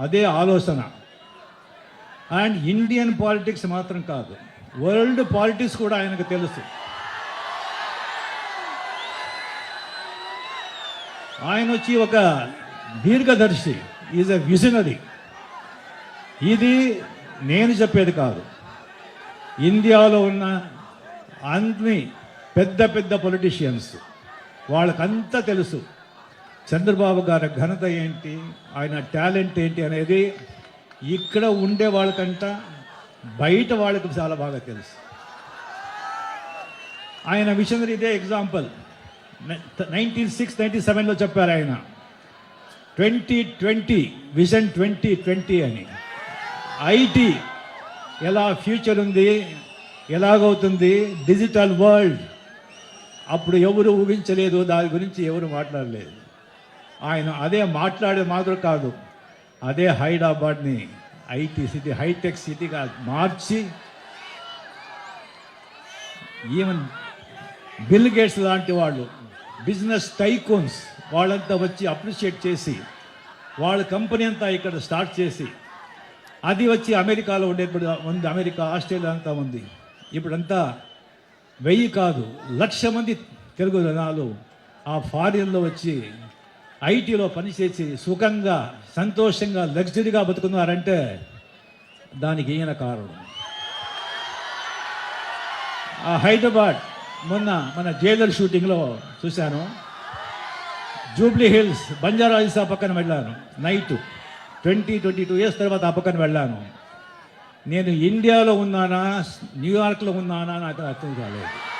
అదే ఆలోచన. And Indian politics మాత్రం కాదు. వరల్డ్ పాలిటిక్స్ కూడా ఆయనకు తెలుసు. ఆయన వచ్చి ఒక దీర్ఘదర్శి. ఈజ్ ఎ విజనరీ ఇది నేను చెప్పేది కాదు. ఇండియాలో ఉన్న అన్ని పెద్ద పెద్ద పొలిటీషియన్స్ వాళ్ళకంతా తెలుసు. చంద్రబాబు గారి ఘనత ఏంటి? ఆయన టాలెంట్ ఏంటి అనేది ఇక్కడ ఉండే వాళ్ళకంట బయట వాళ్ళకి చాలా బాగా తెలుసు. ఆయన మిషనరీ ఇదే ఎగ్జాంపుల్. నైన్టీన్ సిక్స్ నైన్టీ సెవెన్లో చెప్పారు ఆయన. Twenty twenty vision twenty twenty అని. ఐటీ ఎలా ఫ్యూచర్ ఉంది ఎలాగవుతుంది డిజిటల్ వరల్డ్ అప్పుడు ఎవరు ఊహించలేదు దాని గురించి ఎవరు మాట్లాడలేదు. ఆయన అదే మాట్లాడే మాదిరి కాదు. అదే హైదరాబాద్ని ఐటీ సిటీ హైటెక్ సిటీగా మార్చి ఈవెన్ బిల్ గేట్స్ లాంటి వాళ్ళు బిజినెస్ టైకోన్స్ వాళ్ళంతా వచ్చి అప్రిషియేట్ చేసి వాళ్ళ కంపెనీ అంతా ఇక్కడ స్టార్ట్ చేసి అది వచ్చి అమెరికాలో ఉండే ఇప్పుడు ఉంది అమెరికా ఆస్ట్రేలియా అంతా ఉంది. ఇప్పుడంతా వెయ్యి కాదు లక్ష మంది తెలుగు జనాలు ఆ ఫారిన్లో వచ్చి ఐటీలో పనిచేసి సుఖంగా సంతోషంగా లగ్జరీగా బతుకున్నారంటే దానికి ఈయన కారణం. ఆ హైదరాబాద్ మొన్న మన జైలర్ షూటింగ్లో చూశాను. జూబ్లీ హిల్స్ బంజారా హిల్స్ ఆ పక్కన వెళ్ళాను night. Twenty twenty two years తర్వాత ఆ పక్కన వెళ్ళాను. నేను ఇండియాలో ఉన్నానా న్యూయార్క్లో ఉన్నానా నాకు అర్థం కాలేదు.